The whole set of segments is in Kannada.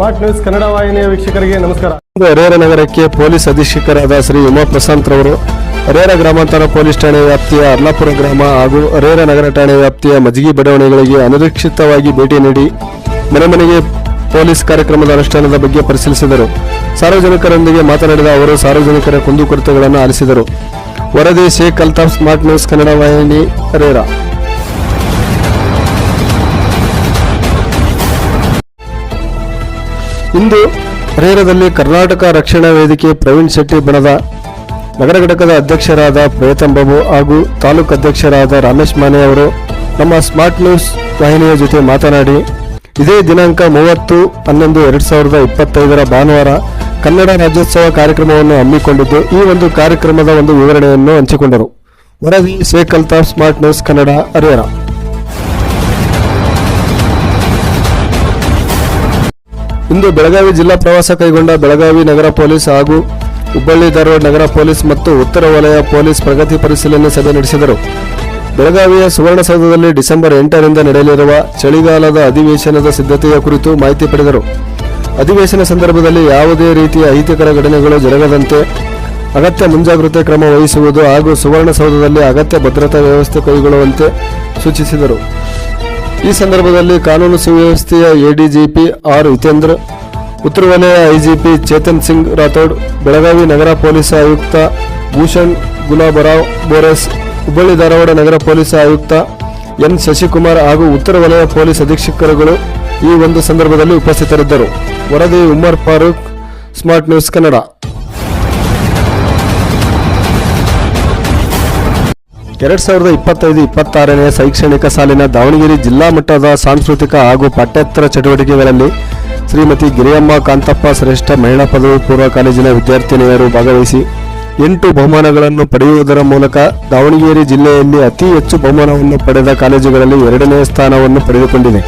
ಸ್ಮಾರ್ಟ್ ನ್ಯೂಸ್ ಕನ್ನಡ ವಾಹಿನಿಯ ವೀಕ್ಷಕರಿಗೆ ನಮಸ್ಕಾರ. ಹರಿಹರ ನಗರಕ್ಕೆ ಪೊಲೀಸ್ ಅಧೀಕ್ಷಕರಾದ ಶ್ರೀ ಉಮಾ ಪ್ರಶಾಂತ್ ರವರು ಹರಿಹರ ಗ್ರಾಮಾಂತರ ಪೊಲೀಸ್ ಠಾಣೆ ವ್ಯಾಪ್ತಿಯ ಅರ್ಲಾಪುರ ಗ್ರಾಮ ಹಾಗೂ ಹರಿಹರ ನಗರ ಠಾಣೆ ವ್ಯಾಪ್ತಿಯ ಮಜಗಿ ಬಡಾವಣೆಗಳಿಗೆ ಅನಿರೀಕ್ಷಿತವಾಗಿ ಭೇಟಿ ನೀಡಿ ಮನೆ ಮನೆಗೆ ಪೊಲೀಸ್ ಕಾರ್ಯಕ್ರಮದ ಅನುಷ್ಠಾನದ ಬಗ್ಗೆ ಪರಿಶೀಲಿಸಿದರು. ಸಾರ್ವಜನಿಕರೊಂದಿಗೆ ಮಾತನಾಡಿದ ಅವರು, ಸಾರ್ವಜನಿಕರ ಕುಂದುಕೊರತೆಗಳನ್ನು ಆಲಿಸಿದರು. ವರದಿ ಶೇಖ್ ಅಲ್ತಾಫ್, ಸ್ಮಾರ್ಟ್ ನ್ಯೂಸ್ ಕನ್ನಡ ವಾಹಿನಿ ಹರಿಹರ ಇಂದು ಹರಿಹರದಲ್ಲಿ ಕರ್ನಾಟಕ ರಕ್ಷಣಾ ವೇದಿಕೆ ಪ್ರವೀಣ್ ಶೆಟ್ಟಿ ಬಣದ ನಗರ ಘಟಕದ ಅಧ್ಯಕ್ಷರಾದ ಪ್ರೇತಂ ಬಾಬು ಹಾಗೂ ತಾಲೂಕು ಅಧ್ಯಕ್ಷರಾದ ರಮೇಶ್ ಮಾನೆ ಅವರು ನಮ್ಮ ಸ್ಮಾರ್ಟ್ ನ್ಯೂಸ್ ವಾಹಿನಿಯ ಜೊತೆ ಮಾತನಾಡಿ, ಇದೇ ದಿನಾಂಕ ಮೂವತ್ತು ಹನ್ನೊಂದು ಎರಡು ಸಾವಿರದ ಇಪ್ಪತ್ತೈದರ ಭಾನುವಾರ ಕನ್ನಡ ರಾಜ್ಯೋತ್ಸವ ಕಾರ್ಯಕ್ರಮವನ್ನು ಹಮ್ಮಿಕೊಂಡಿದ್ದು, ಈ ಒಂದು ಕಾರ್ಯಕ್ರಮದ ಒಂದು ವಿವರಣೆಯನ್ನು ಹಂಚಿಕೊಂಡರು. ವರದಿ ಸೇಕಲ್ತಾ ಸ್ಮಾರ್ಟ್ ನ್ಯೂಸ್ ಕನ್ನಡ, ಹರಿಹರ. ಇಂದು ಬೆಳಗಾವಿ ಜಿಲ್ಲಾ ಪ್ರವಾಸ ಕೈಗೊಂಡ ಬೆಳಗಾವಿ ನಗರ ಪೊಲೀಸ್ ಹಾಗೂ ಹುಬ್ಬಳ್ಳಿ ಧಾರವಾಡ ನಗರ ಪೊಲೀಸ್ ಮತ್ತು ಉತ್ತರ ವಲಯ ಪೊಲೀಸ್ ಪ್ರಗತಿ ಪರಿಶೀಲನೆ ಸಭೆ ನಡೆಸಿದರು. ಬೆಳಗಾವಿಯ ಸುವರ್ಣಸೌಧದಲ್ಲಿ ಡಿಸೆಂಬರ್ ಎಂಟರಿಂದ ನಡೆಯಲಿರುವ ಚಳಿಗಾಲದ ಅಧಿವೇಶನದ ಸಿದ್ಧತೆಯ ಕುರಿತು ಮಾಹಿತಿ ಪಡೆದರು. ಅಧಿವೇಶನ ಸಂದರ್ಭದಲ್ಲಿ ಯಾವುದೇ ರೀತಿಯ ಅಹಿತಕರ ಘಟನೆಗಳು ಜರುಗದಂತೆ ಅಗತ್ಯ ಮುಂಜಾಗ್ರತೆ ಕ್ರಮ ವಹಿಸುವುದು ಹಾಗೂ ಸುವರ್ಣಸೌಧದಲ್ಲಿ ಅಗತ್ಯ ಭದ್ರತಾ ವ್ಯವಸ್ಥೆ ಕೈಗೊಳ್ಳುವಂತೆ ಸೂಚಿಸಿದರು. ಈ ಸಂದರ್ಭದಲ್ಲಿ ಕಾನೂನು ಸುವ್ಯವಸ್ಥೆಯ ಎಡಿಜಿಪಿ ಆರ್ ಹಿತೇಂದ್ರ, ಉತ್ತರ ವಲಯ ಐಜಿಪಿ ಚೇತನ್ ಸಿಂಗ್ ರಾಥೋಡ್, ಬೆಳಗಾವಿ ನಗರ ಪೊಲೀಸ್ ಆಯುಕ್ತ ಭೂಷಣ್ ಗುಲಾಬರಾವ್ ಬೋರೆಸ್, ಹುಬ್ಬಳ್ಳಿ ಧಾರವಾಡ ನಗರ ಪೊಲೀಸ್ ಆಯುಕ್ತ ಎನ್ ಶಶಿಕುಮಾರ್ ಹಾಗೂ ಉತ್ತರ ವಲಯ ಪೊಲೀಸ್ ಅಧೀಕ್ಷಕರುಗಳು ಈ ಒಂದು ಸಂದರ್ಭದಲ್ಲಿ ಉಪಸ್ಥಿತರಿದ್ದರು. ವರದಿ ಉಮರ್ ಫಾರೂಕ್, ಸ್ಮಾರ್ಟ್ ನ್ಯೂಸ್ ಕನ್ನಡ. ಎರಡ್ ಸಾವಿರದ ಇಪ್ಪತ್ತೈದು, ಇಪ್ಪತ್ತಾರನೇ ಶೈಕ್ಷಣಿಕ ಸಾಲಿನ ದಾವಣಗೆರೆ ಜಿಲ್ಲಾ ಮಟ್ಟದ ಸಾಂಸ್ಕೃತಿಕ ಹಾಗೂ ಪಠ್ಯೇತರ ಚಟುವಟಿಕೆಗಳಲ್ಲಿ ಶ್ರೀಮತಿ ಗಿರಿಯಮ್ಮ ಕಾಂತಪ್ಪ ಶ್ರೇಷ್ಠ ಮಹಿಳಾ ಪದವಿ ಪೂರ್ವ ಕಾಲೇಜಿನ ವಿದ್ಯಾರ್ಥಿನಿಯರು ಭಾಗವಹಿಸಿ ಎಂಟು ಬಹುಮಾನಗಳನ್ನು ಪಡೆಯುವುದರ ಮೂಲಕ ದಾವಣಗೆರೆ ಜಿಲ್ಲೆಯಲ್ಲಿ ಅತಿ ಹೆಚ್ಚು ಬಹುಮಾನವನ್ನು ಪಡೆದ ಕಾಲೇಜುಗಳಲ್ಲಿ ಎರಡನೇ ಸ್ಥಾನವನ್ನು ಪಡೆದುಕೊಂಡಿದೆ.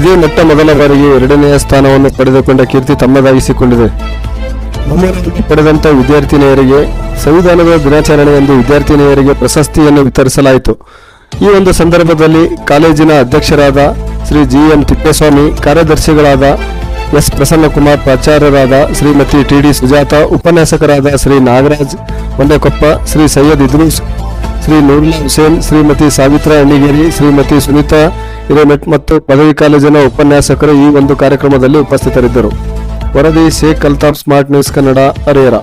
ಇದೇ ಮೊಟ್ಟ ಮೊದಲ ಬಾರಿಗೆ ಎರಡನೆಯ ಸ್ಥಾನವನ್ನು ಪಡೆದುಕೊಂಡ ಕೀರ್ತಿ ತಮ್ಮದಾಗಿಸಿಕೊಂಡಿದೆ. ಬಹುಮಾನವನ್ನು ಪಡೆದಂತ ವಿದ್ಯಾರ್ಥಿನಿಯರಿಗೆ ಸಂವಿಧಾನದ ದಿನಾಚರಣೆಯಂದು ವಿದ್ಯಾರ್ಥಿನಿಯರಿಗೆ ಪ್ರಶಸ್ತಿಯನ್ನು ವಿತರಿಸಲಾಯಿತು. ಈ ಒಂದು ಸಂದರ್ಭದಲ್ಲಿ ಕಾಲೇಜಿನ ಅಧ್ಯಕ್ಷರಾದ ಶ್ರೀ ಜಿ ಎಂ ತಿಪ್ಪೇಸ್ವಾಮಿ, ಕಾರ್ಯದರ್ಶಿಗಳಾದ ಎಸ್ ಪ್ರಸನ್ನಕುಮಾರ್ ಪ್ರಾಚಾರ್ಯರಾದ ಶ್ರೀಮತಿ ಟಿ ಡಿ ಸುಜಾತ, ಉಪನ್ಯಾಸಕರಾದ ಶ್ರೀ ನಾಗರಾಜ್ ಒಂಡೆಕೊಪ್ಪ ಶ್ರೀ ಸೈಯದ್ ಇದ್ರೂಸ್, ಶ್ರೀ ನೂರುಲ್ಲಾ ಹುಸೇನ್, ಶ್ರೀಮತಿ ಸಾವಿತ್ರಾ ಅಣ್ಣಿಗೇರಿ, ಶ್ರೀಮತಿ ಸುನೀತಾ ಹಿರೇಮೆಟ್ ಮತ್ತು ಪದವಿ ಕಾಲೇಜಿನ ಉಪನ್ಯಾಸಕರು ಈ ಒಂದು ಕಾರ್ಯಕ್ರಮದಲ್ಲಿ ಉಪಸ್ಥಿತರಿದ್ದರು. ವರದಿ ಶೇಖ್ ಅಲ್ತಾಫ್ ಸ್ಮಾರ್ಟ್ ನ್ಯೂಸ್ ಕನ್ನಡ, ಹರಿಹರ.